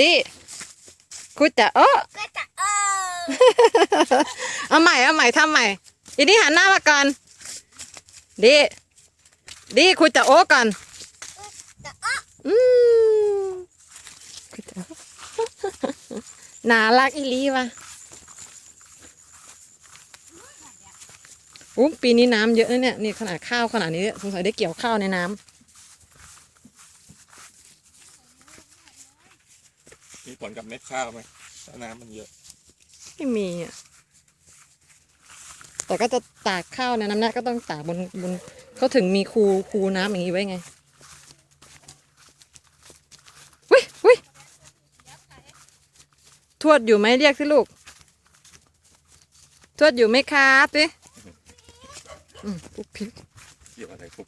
ดิคุจะโอ้ก็จะเออเอาใหม่เอาใหม่ทำใหม่อีนี่หันหน้ามาก่อนดิดิคุจะโอ้ก่อนจะเอออืมคุจะน่ารักอีลีวะอุ้ปีนี้น้ำเยอะนะเนี่ยนี่ขนาดข้าวขนาดนี้สงสัยได้เกี่ยวข้าวในน้ำ มีผลกับเม็ดข้าวไหมถ้าน้ำมันเยอะ ไม่มีอะแต่ก็จะตากข้าวในน้ำหน้าก็ต้องตากบนบนเขาถึงมีคูคูน้ำอย่างนี้ไว้ไงวิวิทวดอยู่ไหมเรียกสิลูก ทวดอยู่ไหมครับสิอืมปุ๊บพิกเกี่ยวอะไรปุ๊บ